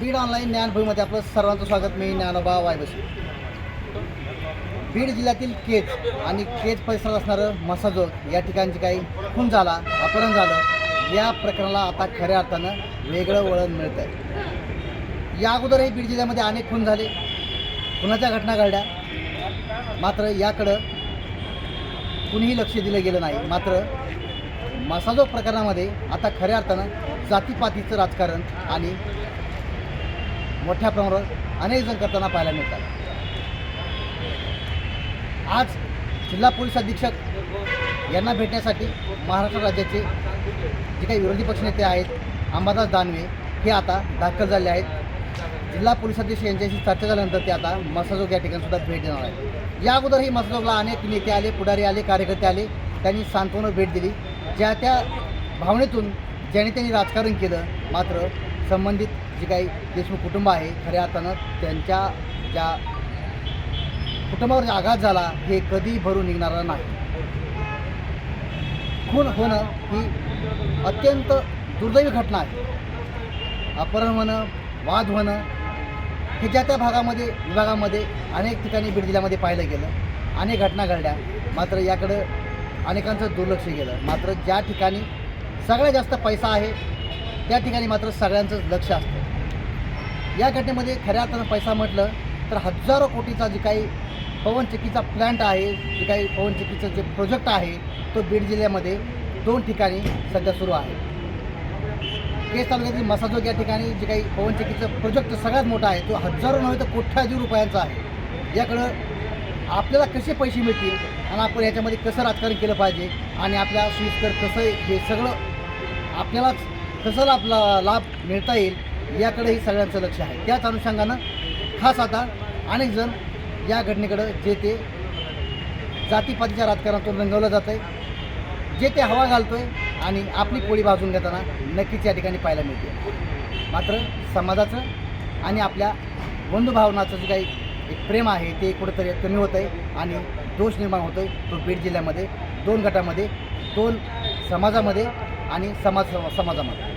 Beed online ज्ञानभूमीमध्ये आपलं सर्वांचं स्वागत. मी ज्ञानोबा वायबशी बीड जिल्ह्यातील केज आणि केज परिसरात असणारं मसाजोग या ठिकाणची काही खून झाला अपहरण झालं या प्रकरणाला आता खऱ्या अर्थानं वेगळं वळण मिळतं आहे या अगोदरही बीड जिल्ह्यामध्ये अनेक खून झाले. खुनाच्या घटना घडल्या. मात्र याकडं कुणीही लक्ष दिलं गेलं नाही. मात्र मसाजो प्रकरणामध्ये आता खऱ्या अर्थानं जातीपातीचं राजकारण आणि मोठ्या प्रमाणावर अनेक जण करताना पाहायला मिळतात. आज जिल्हा पोलीस अधीक्षक यांना भेटण्यासाठी महाराष्ट्र राज्याचे जे काही विरोधी पक्षनेते आहेत अंबादास दानवे हे आता दाखल झाले आहेत. जिल्हा पोलीस अधीक्षक यांच्याशी चर्चा झाल्यानंतर ते आता मसाजोग या ठिकाणी सुद्धा भेट देणार आहेत. या अगोदरही मसाजोगला अनेक नेते आले पुढारी आले कार्यकर्ते आले. त्यांनी सांत्वनं भेट दिली. ज्या त्या भावनेतून ज्याने त्यांनी राजकारण केलं मात्र संबंधित जे काही देशमुख कुटुंब आहे खऱ्या अर्थानं त्यांच्या ज्या कुटुंबावर जे आघात झाला हे कधी भरून निघणारं नाही. खून होणं ही अत्यंत दुर्दैवी घटना आहे. अपहरण होणं वाद होणं हे ज्या त्या भागामध्ये विभागामध्ये अनेक ठिकाणी बीड जिल्ह्यामध्ये पाहिलं गेलं. अनेक घटना घडल्या. मात्र याकडं अनेकांचं दुर्लक्ष गेलं मात्र ज्या ठिकाणी सगळ्यात जास्त पैसा आहे त्या ठिकाणी मात्र सगळ्यांचं लक्ष असतं. या घटनेमध्ये खऱ्या अर्थानं पैसा म्हटलं तर हजारो कोटीचा जे काही पवनचक्कीचा प्लॅन्ट आहे जे काही पवनचक्कीचं जे प्रोजेक्ट आहे तो बीड जिल्ह्यामध्ये दोन ठिकाणी सध्या सुरू आहे. केस तालुक्यातील मसाजोग या ठिकाणी जे काही पवनचक्कीचं प्रोजेक्ट सगळ्यात मोठा आहे तो हजारो नव्हे तर कोट्याधी रुपयांचा आहे. याकडं आपल्याला कसे पैसे मिळतील आणि आपण याच्यामध्ये कसं राजकारण केलं पाहिजे आणि आपल्या सोयीस्कर कसं हे सगळं आपल्यालाच कसं आपला लाभ मिळता येईल याकडेही सगळ्यांचं लक्ष आहे. त्याच अनुषंगानं खास आता अनेक जण या घटनेकडं जे ते जातीपातीच्या राजकारणातून रंगवलं जातं आहे जे ते हवा घालतो आहे आणि आपली पोळी भाजून घेताना नक्कीच या ठिकाणी पाहायला मिळते. मात्र समाजाचं आणि आपल्या बंधुभावनाचं जे काही एक प्रेम आहे ते कुठंतरी कमी होतं आहे आणि दोष निर्माण होतो आहे तो बीड जिल्ह्यामध्ये दोन गटामध्ये दोन समाजामध्ये आणि समाज समाजामध्ये.